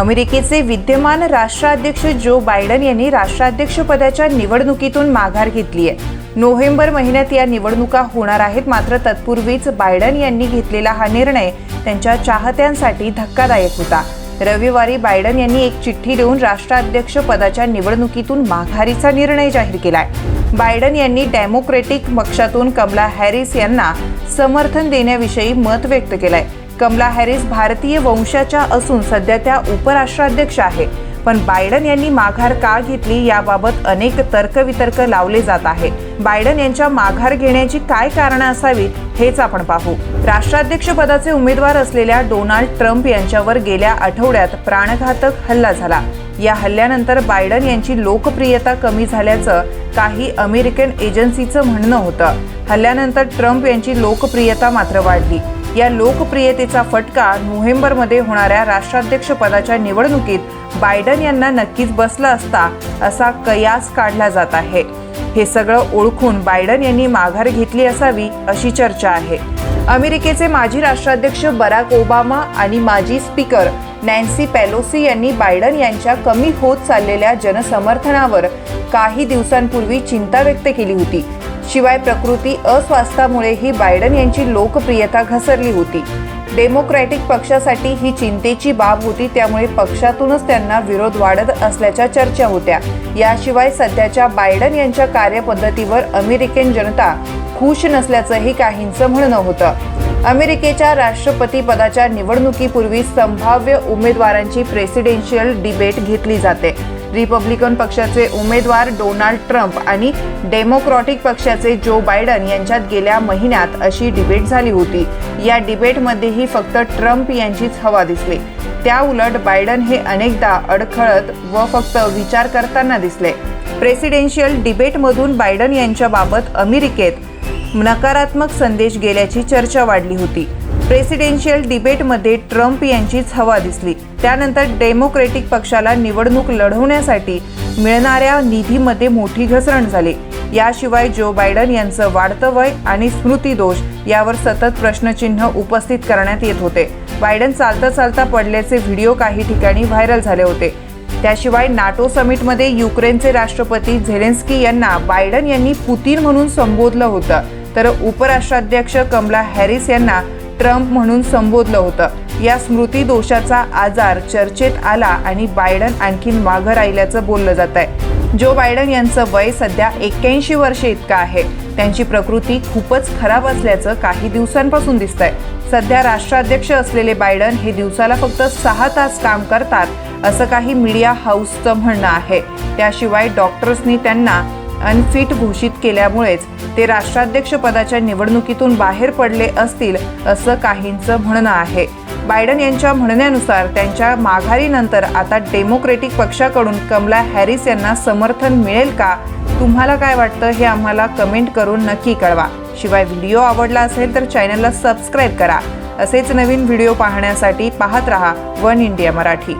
अमेरिकेचे विद्यमान राष्ट्राध्यक्ष जो बायडन यांनी राष्ट्राध्यक्षपदाच्या निवडणुकीतून माघार घेतली आहे. नोव्हेंबर महिन्यात या निवडणुका होणार आहेत. मात्र तत्पूर्वीच बायडन यांनी घेतलेला हा निर्णय त्यांच्या चाहत्यांसाठी धक्कादायक होता. रविवारी बायडन यांनी एक चिठ्ठी देऊन राष्ट्राध्यक्ष पदाच्या निवडणुकीतून माघारीचा निर्णय जाहीर केलाय. बायडन यांनी डेमोक्रेटिक पक्षातून कमला हॅरिस यांना समर्थन देण्याविषयी मत व्यक्त केलंय. कमला हॅरिस भारतीय वंशाच्या असून सध्या त्या उपराष्ट्राध्यक्ष आहे. पण बायडन यांनी माघार का घेतली याबाबत अनेक तर्कवितर्क लावले जात आहे. बायडन यांच्या माघार घेण्याची काय कारणं असावीत हेच आपण पाहू. राष्ट्राध्यक्ष पदाचे उमेदवार असलेल्या डोनाल्ड ट्रम्प यांच्यावर गेल्या आठवड्यात प्राणघातक हल्ला झाला. या हल्ल्यानंतर बायडन यांची लोकप्रियता कमी झाल्याचं काही अमेरिकन एजन्सीचं म्हणणं होतं. हल्ल्यानंतर ट्रम्प यांची लोकप्रियता मात्र वाढली. या लोकप्रियतेचा फटका नोव्हेंबरमध्ये होणाऱ्या राष्ट्राध्यक्ष पदाच्या निवडणुकीत बायडन यांना नक्कीच बसला असता असा कयास काढला जात आहे. हे सगळं ओळखून बायडन यांनी माघार घेतली असावी अशी चर्चा आहे. अमेरिकेचे माजी राष्ट्राध्यक्ष बराक ओबामा आणि माजी स्पीकर नॅन्सी पॅलोसी यांनी बायडन यांच्या कमी होत चाललेल्या जनसमर्थनावर काही दिवसांपूर्वी चिंता व्यक्त केली होती. शिवाय प्रकृती अस्वास्थामुळेही बायडन यांची लोकप्रियता घसरली होती. डेमोक्रॅटिक पक्षासाठी ही चिंतेची बाब होती त्यामुळे पक्षातूनच त्यांना विरोध वाढत असल्याच्या चर्चा होत्या. याशिवाय सध्याच्या बायडन यांच्या कार्यपद्धतीवर अमेरिकन जनता खुश नसल्याचंही काहींचं म्हणणं होतं. अमेरिकेच्या राष्ट्रपती पदाच्या निवडणुकीपूर्वी संभाव्य उमेदवारांची प्रेसिडेन्शियल डिबेट घेतली जाते. रिपब्लिकन पक्षाचे उमेदवार डोनाल्ड ट्रम्प आणि डेमोक्रॅटिक पक्षाचे जो बायडन यांच्यात गेल्या महिन्यात अशी डिबेट झाली होती. या डिबेटमध्येही फक्त ट्रम्प यांचीच हवा दिसली. त्या उलट बायडन हे अनेकदा अडखळत व फक्त विचार करताना दिसले. प्रेसिडेन्शियल डिबेटमधून बायडन यांच्याबाबत अमेरिकेत नकारात्मक संदेश गेल्याची चर्चा वाढली होती. प्रेसिडेन्शियल डिबेटमध्ये ट्रम्प यांचीच हवा दिसली. त्यानंतर डेमोक्रेटिक पक्षाला निवडणूक लढवण्यासाठी मिळणाऱ्या निधीमध्ये मोठी घसरण झाली. याशिवाय जो बायडन यांचं वाढतं वय आणि स्मृतीदोष यावर सतत प्रश्नचिन्ह उपस्थित करण्यात येत होते. बायडन चालता चालता पडल्याचे व्हिडिओ काही ठिकाणी व्हायरल झाले होते. त्याशिवाय नाटो समिटमध्ये युक्रेनचे राष्ट्रपती झेलेन्स्की यांना बायडन यांनी पुतीन म्हणून संबोधलं होतं. तर उपराष्ट्राध्यक्ष कमला हॅरिस यांना ट्रम्प म्हणून संबोधलं होतं. या स्मृती दोषाचा आजार चर्चेत आला आणि बायडन आणखीन माघं राहिल्याचं बोललं जात आहे जो बायडन यांचं वय सध्या एक्क्याऐंशी वर्षे इतकं आहे. त्यांची प्रकृती खूपच खराब असल्याचं काही दिवसांपासून दिसतंय. सध्या राष्ट्राध्यक्ष असलेले बायडन हे दिवसाला फक्त सहा तास काम करतात असं काही मीडिया हाऊसचं म्हणणं आहे. त्याशिवाय डॉक्टर्सनी त्यांना अनफिट घोषित केल्यामुळेच ते राष्ट्राध्यक्ष पदाच्या निवडणुकीतून बाहेर पडले असतील असं काहींचं म्हणणं आहे. बायडन यांच्या म्हणण्यानुसार त्यांच्या माघारीनंतर आता डेमोक्रेटिक पक्षाकडून कमला हॅरिस यांना समर्थन मिळेल का? तुम्हाला काय वाटतं हे आम्हाला कमेंट करून नक्की कळवा. शिवाय व्हिडिओ आवडला असेल तर चॅनलला सबस्क्राईब करा. असेच नवीन व्हिडिओ पाहण्यासाठी पाहत रहा वन इंडिया मराठी.